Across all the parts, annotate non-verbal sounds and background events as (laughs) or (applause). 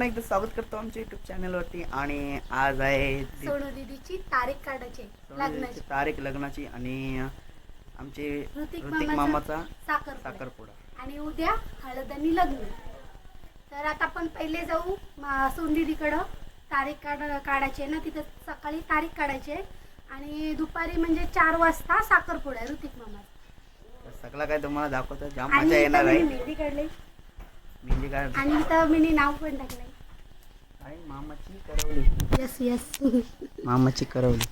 पुन्हा एकदा स्वागत करतो आमच्या युट्यूब चॅनलवरती आणि आज आहे सोनू दीदीची तारीख काढायची लग्नाची. तारीख लग्नाची. आणि आमचे ऋतिक मामाचा मामाचा साखर साखरपुडा. आणि उद्या हळद आणि लग्न. तर आता आपण पहिले जाऊ सोन दीदीकडं. तारीख काढ काढायची आहे ना तिथं सकाळी तारीख काढायची आहे. आणि दुपारी म्हणजे चार वाजता साखरपुडा आहे ऋतिक मामा सगळं काय तुम्हाला दाखवतो. जाम मजा येणार आहे. मेहंदी काढली. आणि इथं मी नाव पण टाकलंय. मामाची करवली. येस येस (laughs) मामाची करवली.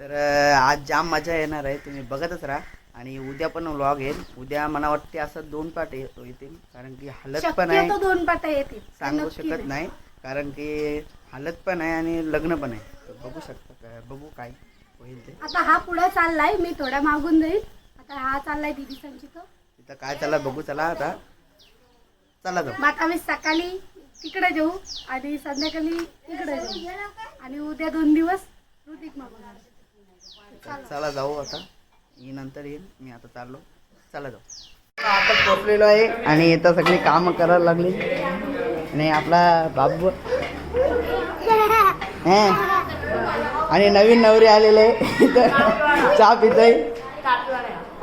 तर आज जाम मजा येणार आहे. तुम्ही बघतच राहा. आणि उद्या पण व्लॉग येईल. उद्या मला वाटते असं दोन पाठ ये- येतील. कारण की हलत पण आहे. शक्यतो दोन पाटा येतील. ते सांगू शकत नाही. कारण की हालत पण आहे आणि लग्न पण आहे. तर बघू शकता काय बघू काय होईल ते. आता हा पुढे चाललाय. मी थोड्या मागून जाईल. आता हा चाललाय दीदी संची तो तिथं काय चला बघू चला आता. चला जाऊ. मग आता मी सकाळी तिकडे जाऊ आणि संध्याकाळी इकडे जाऊ. आणि उद्या दोन दिवस ऋतिक मामा चला. जाऊ आता. मी नंतर येईल मी आता चाललो. चला जाऊ. आता पोचलेलो आहे आणि इथं सगळी कामं करायला लागली. आणि आपला बाबू हे. आणि नवीन नवरी आलेले आहे. चहा पितोय.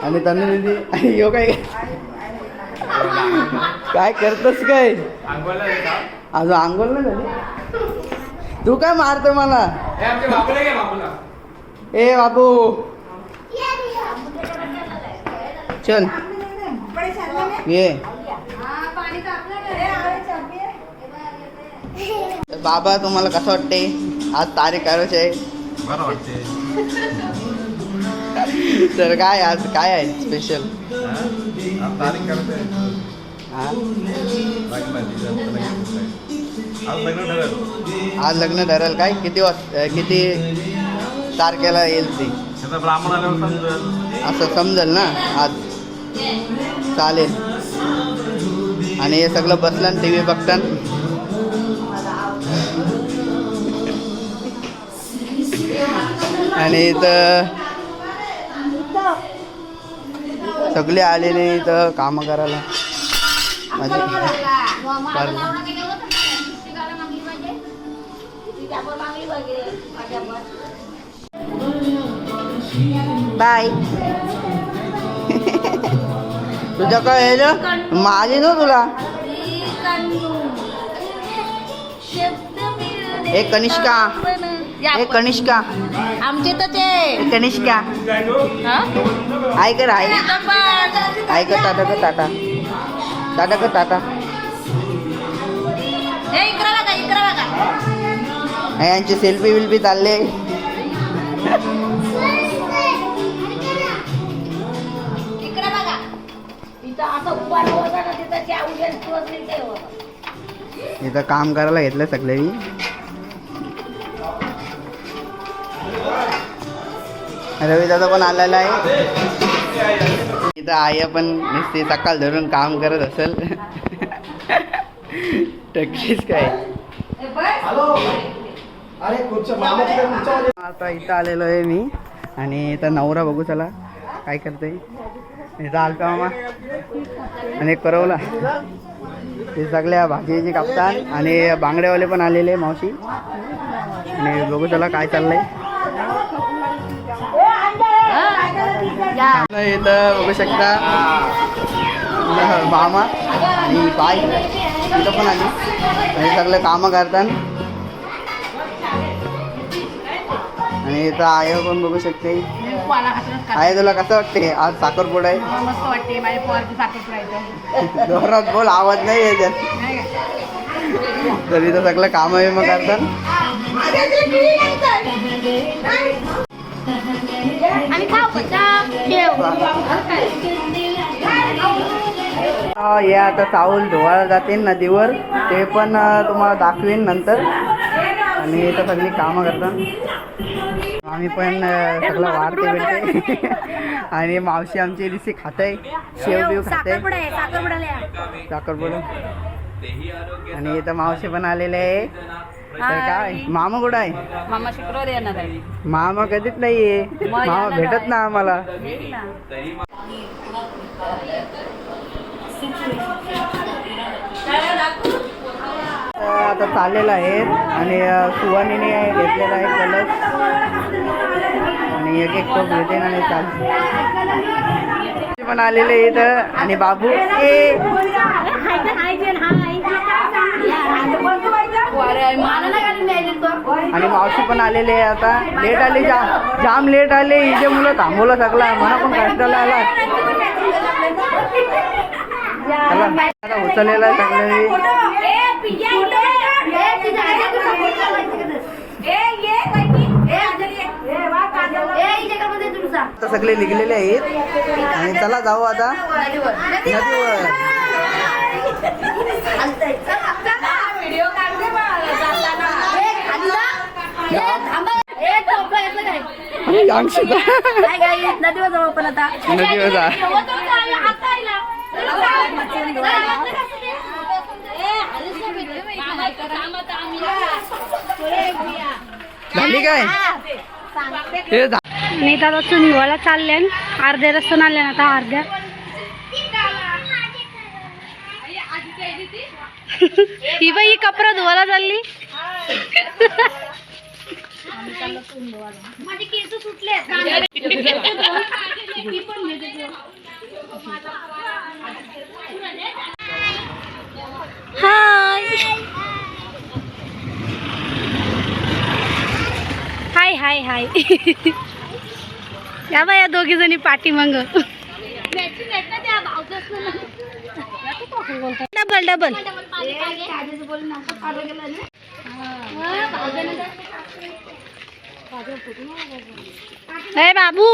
आणि तनु दिदी. आणि यो काय? काय करतोस काय? अजून आंघोळ नाही झाली? तू काय मारतो मला? ए बाबू. चल. ये. बाबा तुम्हाला कसं वाटते आज तारीख करायची आहे? बरं वाटते तर काय आज काय आहे स्पेशल तारीख आज लग्न ठरेल आज लग्न काय? किती वाज किती तारखेला येईल ती? असं समजेल ना? आज. चालेल. आणि हे सगळं बसलं टी व्ही बघतान. आणि इथं सगळे आलेले इथं कामं करायला. बाय. तुझं काय आहे ना माझी ना तुला? ए कनिष्का. ए कनिष्का. आमचे तर ते. कनिष्का. ऐक रे ऐक. ऐक टाटा ग टाटा यांची सेल्फी विल्फी चालले. इथं काम करायला घेतलं सगळे रवी दादा पण आलेला आहे. इथं आई पण नुसती सकाळ धरून काम करत असेल. टक्कीच काय. आता इथं आलेलो आहे मी आणि इथं नवरा बघू चला. काय करते इथं आलता मामा. आणि एक करवला ते सगळ्या भाजीची कापतात आणि बांगडेवाले पण आलेले मावशी. आणि बघू चला काय चाललंय. इथं बघू शकता मामा आणि बाई इथं पण आली आणि सगळे कामं करतात आणि इथं आय पण बघू शकते आहे तुला कसं वाटते आज साखरपुडा आहे मस्त वाटते माझ्या पोराची साखर पुरायचं जोरात बोल आवाज नाही याच्यात तर इथं सगळं कामं बिमं करतात आणि खाऊ हे आता चावल धुवायला जाते नदीवर. ते पण तुम्हाला दाखवेन नंतर. आणि इथं सगळी कामं करतात. आम्ही पण सगळं वाढते भेटते आणि मावशी आमची रिसी खाते शेव बिव खाते आहे. साखरपुडा आणि इथं मावशी पण आलेले आहे. तर काय? मामा कुठं आहे? मामा शुक्रवार येणार आहे. मामा कधीच नाहीये. (laughs) मामा भेटत ना आम्हाला. आता चाललेलं आहे आणि सुवानीने घेतलेला आहे कलश. आणि एक एक टोप घेते आणि चाल पण आलेले इथं. आणि बाबू ए. आणि मावशी पण आलेले आहे आता. लेट आले जा जाम लेट आले. इथे मुलं थांबवलं सगळं. म्हणा पण कष्टाला आला आता उचललेला आहे आता सगळे निघलेले आहेत. आणि चला जाऊ आता. नदीवर. नदीवर जाऊ आपण आता नदीवर जा झाली काय नेता झा- मी चालल्यान चालले अर्ध्या रस्त्यान आले ना आता अर्ध्या. ही बाई कपडा धुवायला चालली. माझे केस सुटले हाय. हाय हाय हाय. या बाया दोघी जणी पाठी मग. डबल डबल बाबू.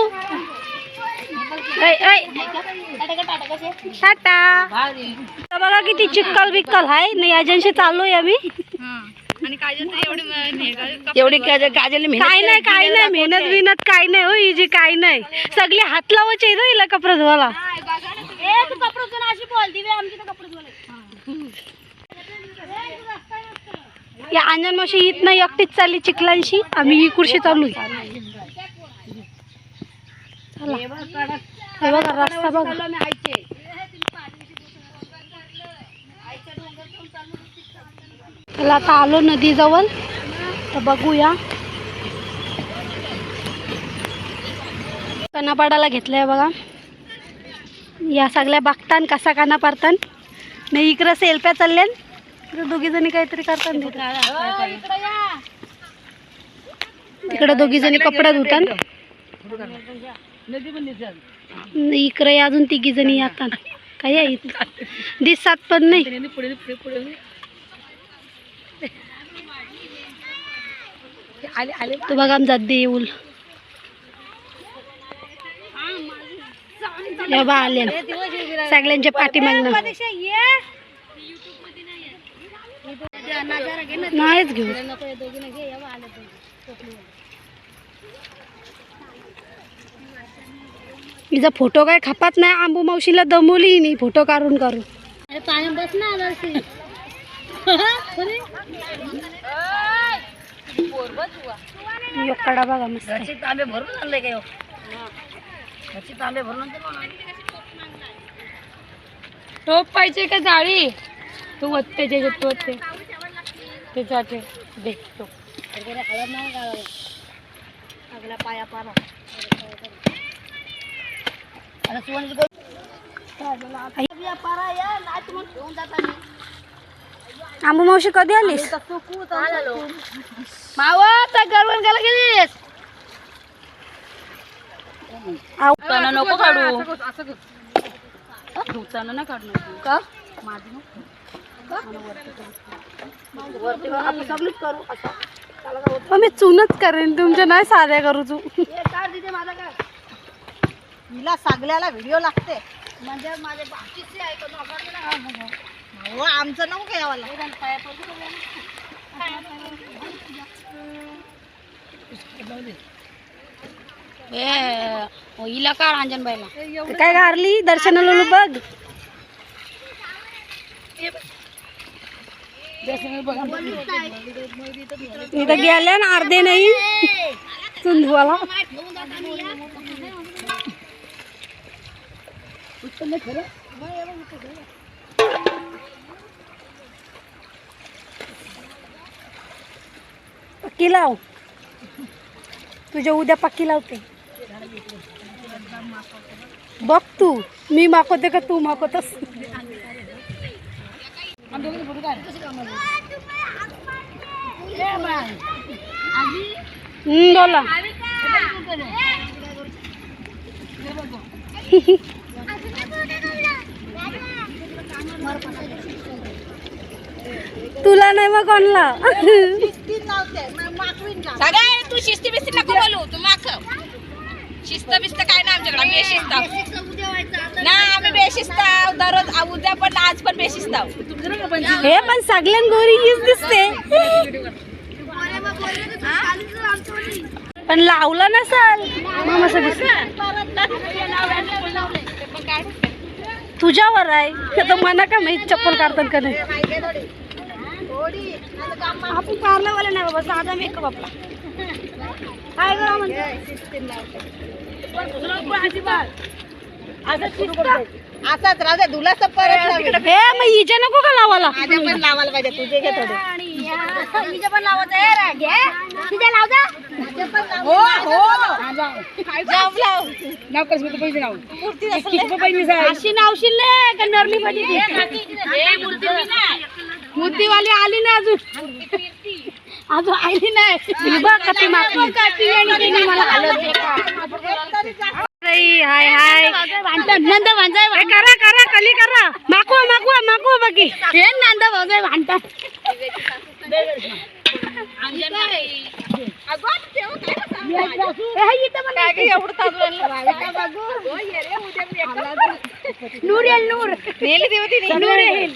टाटा. बघा किती चिक्कल बिक्कल आहे नाही एजन्सी चालू आहे आम्ही. एवढी काजल काय नाही काय नाही मेहनत बिनत काय नाही हो इजी काय नाही. सगळे हात लावायचे इथं हिला कपडे धुवायला. या अंजन मावशी येत नाही एकटीच चालली चिखलांशी. आम्ही ही कुर्शी चालू आहे. चला हे बघा रस्ता बघा. चला आता आलो नदीजवळ. तर बघूया. घेतलं या बघा. या सगळ्या बघतान कसा काना पारतान नाही इकडं सेल्फ्या चालल्यान. इकडं दोघीजणी काहीतरी करतात इकडं दोघीजणी कपडा धुतान. इकडे अजून तिघी जणी येतात काही आहे इथं. दिसतात पण नाही. तो बघा आमचा देऊल. बा आले. सगळ्यांच्या पाठीमागनं नाहीच घेऊ. हिचा फोटो काय खपात नाही आंबू मावशीला दमवली नाही फोटो काढून काढून. बस ना (laughs) कडा बघा मस्त. आहे. तांबे भरून आणले काय घरचे तांबे भरून टोप पाहिजे का जाळी? तू वत्ते जे तू वत्ते. ते जाते. दे टोप. आपल्या पाया पारा आंबू मावशी कधी आलीस? मावा त्या गरवण गेला गेलीस. धुताना नको काढू. धुताना ना काढणार. का? हो, मी चुनच करेन तुमच्या नाही साध्या करू तू. हिला सगळ्याला व्हिडिओ लागते. म्हणजे माझे हो आमचं नको काय यावाला? हिला काढ अंजनबाईला. काय गारली? दर्शनाला बघ. इथं गेल्या ना अर्धे नाही. चुंदवाला. पक्की लाव. तुझ्या उद्या पक्की लावते. बघ तू मी मागवते का तू मागवतस? बोला. (laughs) (laughs) तुला नाही मग कोणला? सगळ्या तू शिस्ती बिस्ती नको बोलू तू माग शिस्त बिस्त काय ना आमच्याकडे बेशिस्त ना आम्ही बेशिस्त. दररोज उद्या पण आज पण बेशिस्त. हे पण सगळ्यां गोरी हीच दिसते. पण लावलं नसाल. मग असं दिसत तुझ्यावर आहे. आता मना का माहीत चप्पल काढतात का नाही? आपण पार्लरवाला नाही बाबा साधा मेकअप आपला. काय करा असाच दे तुला परत. हे मग हिच्या नको का लावाला माझ्या पण लावायला पाहिजे तुझे घे थोडे. हो हो? जाम लाव. मूर्ती नसले. अशी नावशील नाही का नरमी पाहिजे हे मूर्ती मूर्तीवाली आली नाही अजून. अजून आली नाही. बघ कशी मला हाय हाय. नंद भांजाय करा करा कली करा. मागवा मागवा मागवा बाकी हे नंद भांजाय भांडतात नूर येईल नूर. नूर येईल?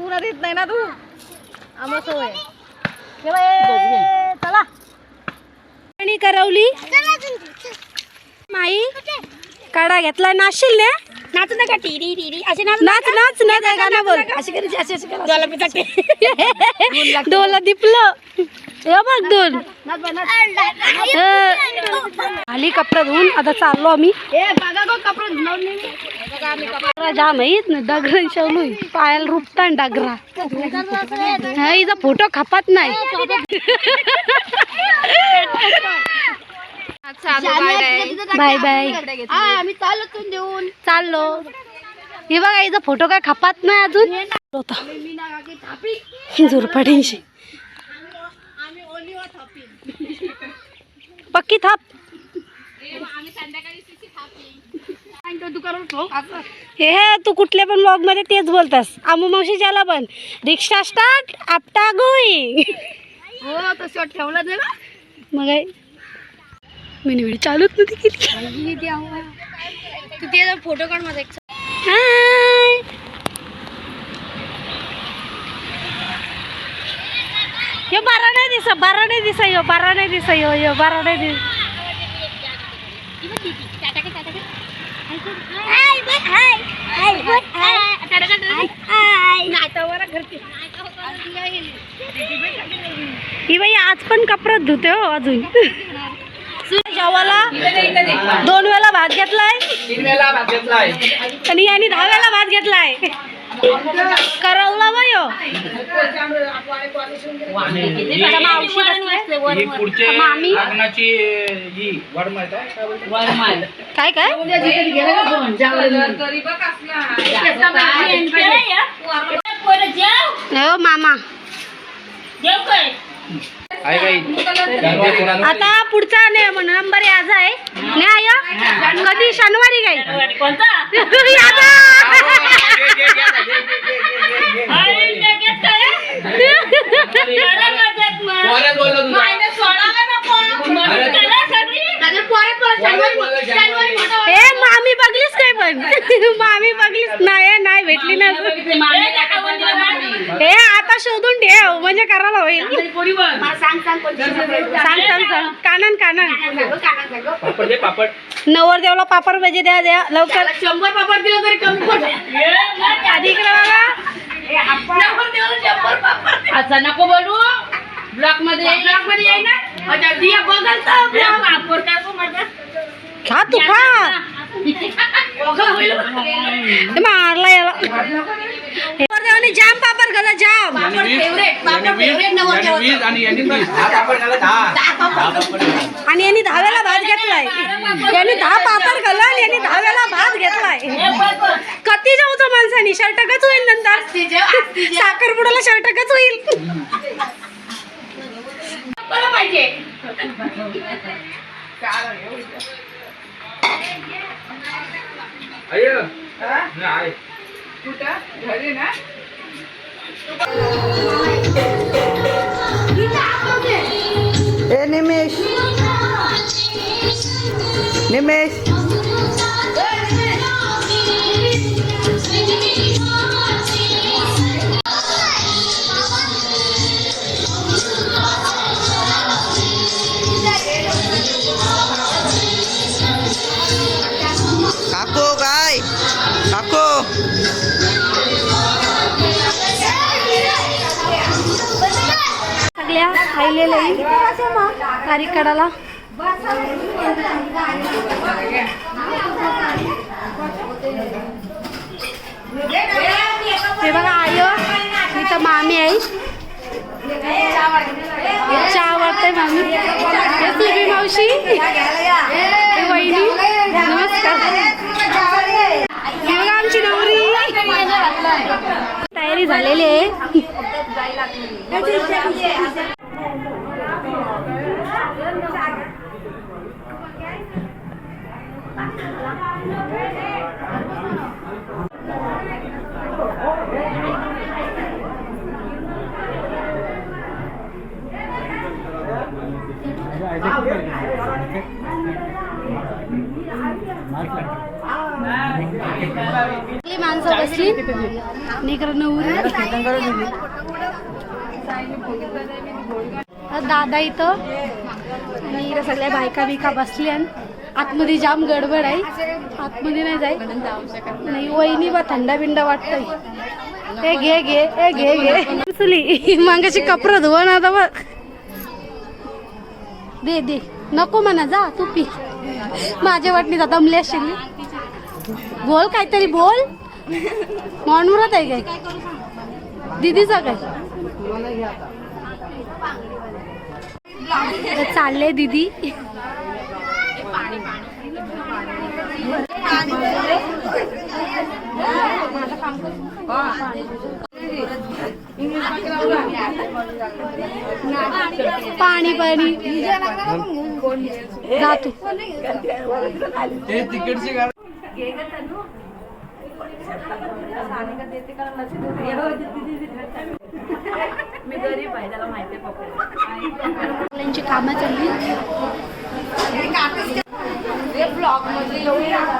पुरा देत नाही ना तू? चला आणि करवली? माई काढा घेतलाय नाचशील ना? नाच नका टिरी टिरी असे नाच नाच नाच नाच गाणं बोल अशी करायची अशी अशी करायची (laughs) डोला दिपलं. हे बघ दोन. आली कपडे धुवून आता चाललो आम्ही. कपडा जाम आहे ना डगरण शवलू पायाला रुपता डगरा. हा हिचा फोटो खपात नाही. Bye bye. देऊन चाललो. हे बघा हिचा फोटो काय खपात नाही अजून. होता झुरपडींशी पक्की थाप. हे हे तू कुठल्या पण ब्लॉगमध्ये तेच बोलतास. आमू मावशीच्याला पण. रिक्षा स्टार्ट आपटा गोई. हो तसं ठेवलं ना मग मी व्हिडिओ चालूच नव्हती केली. तू ते फोटो काढ माझा हाय यो बारा नाही दिसा बारा नाही दिसा यो बारा नाही दिसा यो यो बारा नाही दिस ही बाई आज पण कपड्यात धुते हो अजून. जेवाला दोन वेळा भात घेतलाय. तीन वेळा भात घेतलाय. आणि यांनी दहा वेळा भात घेतलाय. करवला. ही पुढचे मामी? ही काय? काय काय? हो मामा. आहे काही आता पुढचा ने नंबर याचा आहे. ने आय कधी? शनिवारी काय? (laughs) याचा. (laughs) ए मामी बघलीस काय पण? (laughs) मामी बघलीस नाही नाही भेटली ना हे आता शोधून ठेव म्हणजे करायला होईल. सांग सांग सांग कानन कानन. पापड दे पापड. नवरदेवला पापड भजी द्या द्या लवकर. शंभर पापड दिलं तरी कमी आधी बघा असं नको बोलू. ब्लॉकमध्ये ब्लॉकमध्ये येई ना? खा तू खा. ते (laughs) मारला याला. नवरदेवाने जाम पापड घाला जाम. आणि यांनी. आणि दहाव्याला भात घेतलाय. यांनी दहा पापड घाला आणि यांनी दहाव्याला भात घेतलाय. कधी जाऊ तो माणसानी शर्टकच होईल नंतर. साखरपुड्याला शर्टकच होईल पाहिजे. अय्यो. नाही. ए निमेश निमेश तारीख काढायला हे बघा आय. इथं मामी आहे. चहा वाटतंय मामी. हे मावशी? हे वहिनी नमस्कार. हे बघा आमची नवरी. तयारी झालेली आहे. माणसं बसली. आणि उरे दादा इथं. आणि इकडे सगळ्या बायका बिका बसल्या आतमध्ये जाम गडबड आहे. आतमध्ये नाही जाय. नाही वहिनी बा थंडा बिंडा वाटतंय. ए घे घे ए घे घे. उचली मागाशी कपडा धुवा ना आता बघ. दे दे. नको म्हणा जा तू पी. माझ्या वाटणी आता दमले असेल. बोल काहीतरी बोल. मनमुरात आहे काय? दिदीचा काय? चालले दीदी. पाणी पाणी. जा तू. हे तिकीटची गाडी त्यांची कामं चालली. देवता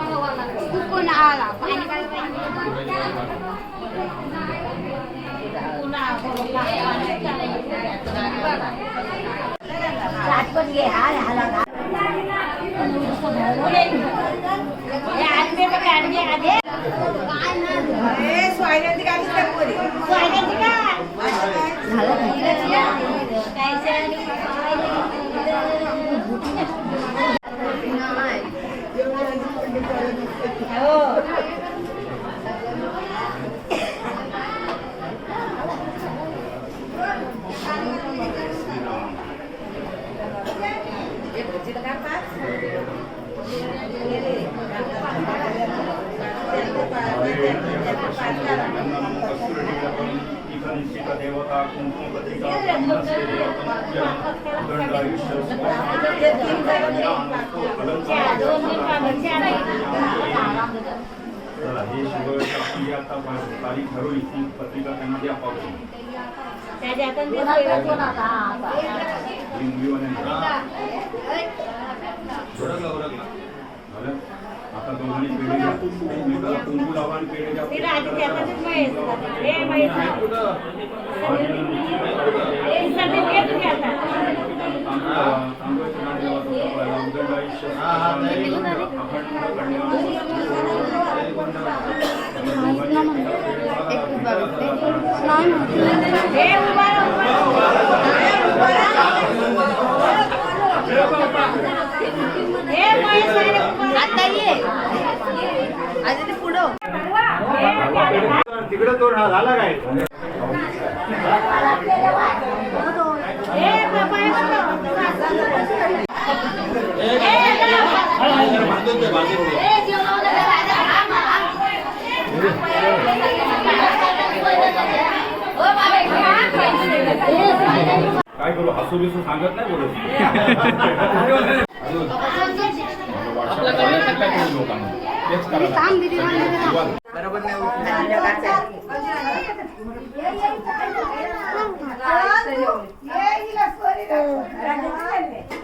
उन्हाळा पाणी काय राजपत घे हा झाला आडवे आडवे आधी काय ना स्वायगंती काय स्वायगंती काय आता दोघांनी पेढे कुंकू पेढे तिकडे तो झाला काय काय करू हसू बिसू सांगत नाही बोलत बरोबर नाही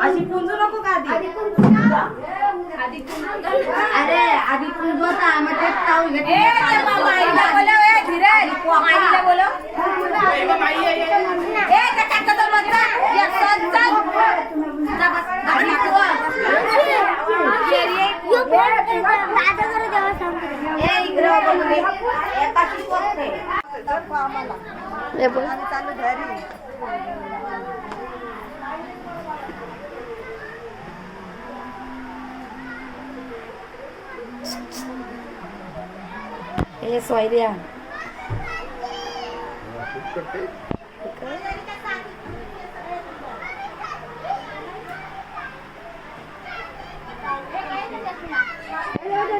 अशी पुंजू नको का आधी? अरे आधी कुंजवता मग ते चावून घेते. माईला बोलव. हे बघ हे स्वायरिया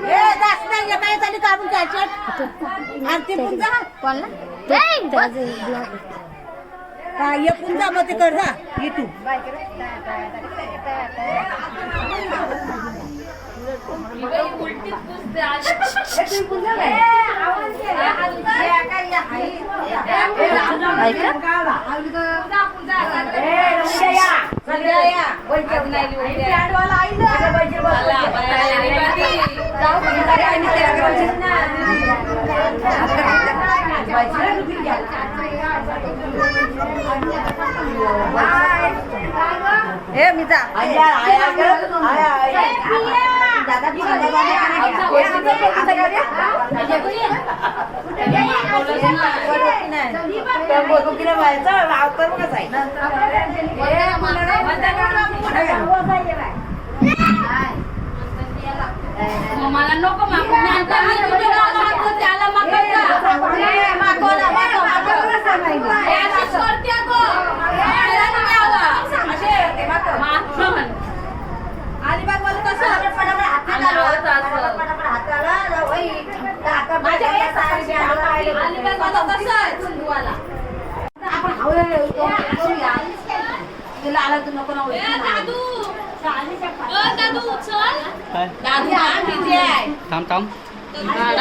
ए जास्त नाही एका याच्याने काढून घ्यायचे ए मी जा मला नको मागू मी आता मी तुझ्या गावाला मागतो, त्याला मागायचा. मागवला, मागव, मागव. अशीच करते गो. मला नाही यावं. असे ते मागव. मागव. अलिबागवाला तसं. माझ्या वेळेस अलिबागवाला तसंच. तिला आला तर नको ना दादू दादू उचल काय दादू मान तिथे आहे थांब थांब हे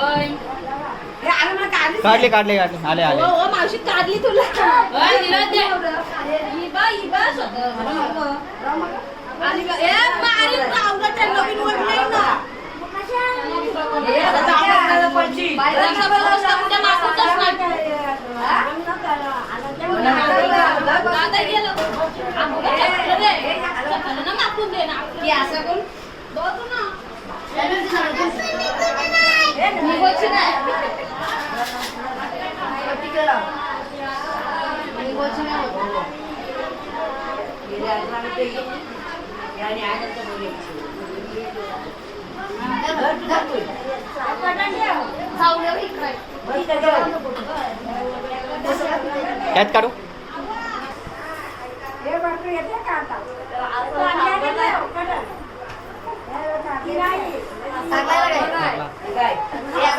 अरे मला काढली काढले काढले. आले आले. मावशी काढली तुला. दे. इबा, त्यात काढू सांगायला काय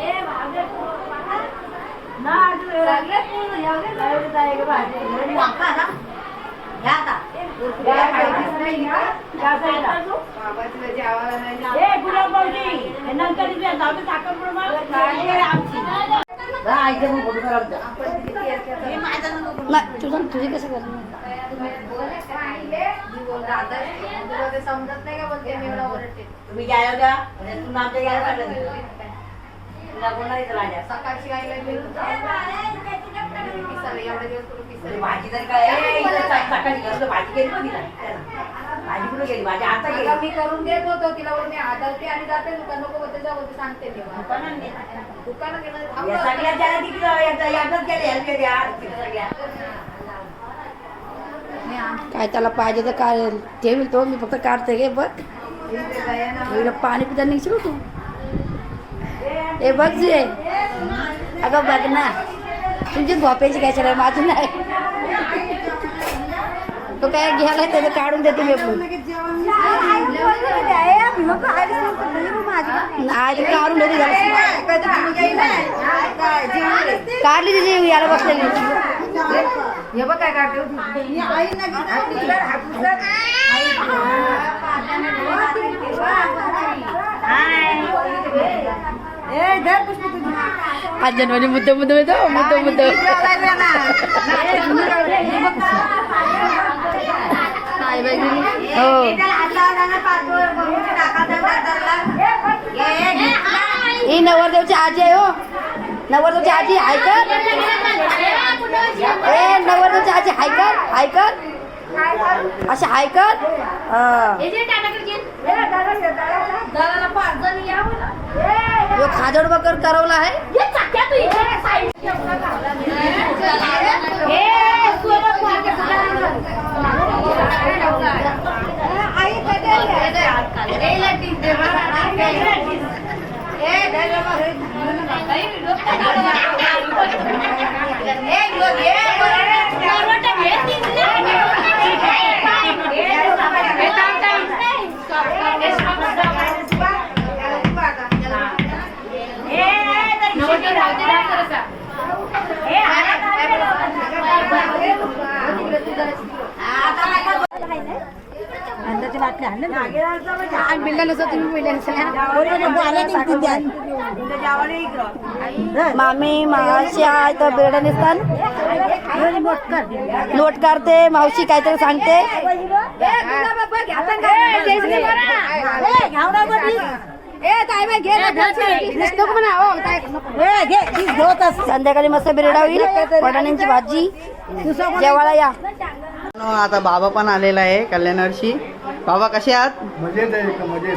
ए, मारी, आवडत आहे, नवीन वर नाही ना. ए, आता. आपल्याला पैसे. पैसा बघा, समजा मागूनच नाही. की असं कोण? बघू ना. तुम्ही गेला होत्या म्हणजे तू आमच्या तुला इथं राजा? म्हणजे भाजी तरी काय भाजी केली बघ तिला. भाजी कुठे गेली? भाजी आता गेली. मी करून देत होतो. तिला बोलते आदळते आणि जाते. दुकान नको बोलते? जा बोलते सांगते मी दुकानात गेलं. सगळ्या ज्या सगळ्या. काय त्याला पाहिजे तर काय ते तो. मी फक्त काढते गे बघ. एवढं पाणी पिता निघशील तू हे बघ जे अगं बघ ना तुमची भोप्याची काय आहे माझी नाही तो काय घ्यायला त्याचं काढून देते मी पण नाही ते काढून देते. काढली तिची याला बसलेली हे बघ काय काढते होती. आज जनवारी मुद्दे मुद्दे मुद्दे मुद्दा मुद्दा हो. ही नवरदेवची आजी आहे हो. नवरदेवची आजी हायकर ए नवरदेवची आजी हायकर हायकर असे ऐकत खाजड बकर करवला आहे. मामी मावशी आहे तर बेरडा नेसतान नोट काढते मावशी काहीतरी सांगते. संध्याकाळी मस्त बिरडा होईल. वटाण्यांची भाजी. जेवायला या. आता बाबा पण आलेला आहे कल्याणवर्षी बाबा कसे आहात? मजेत आहे का मजेत.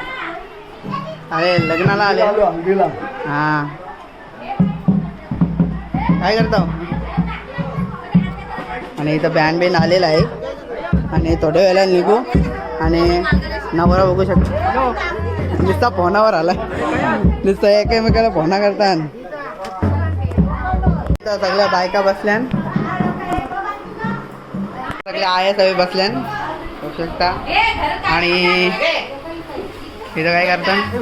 अरे लग्नाला आले. आलो हल्दीला. हा. काय करतो? आणि इथं बँड बिन आलेला आहे. आणि थोड्या वेळेला निघू. आणि नवरा बघू शकतो. नुसता फोनावर आला नुसतं एकमेकाला फोना करतात इथं सगळ्या बायका बसल्यान. सगळ्या आया सगळे बसल्यान. बघू शकता. आणि इथं काय करतात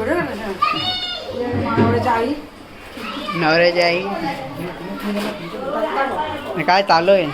नवऱ्याची आई काय चालू आहे?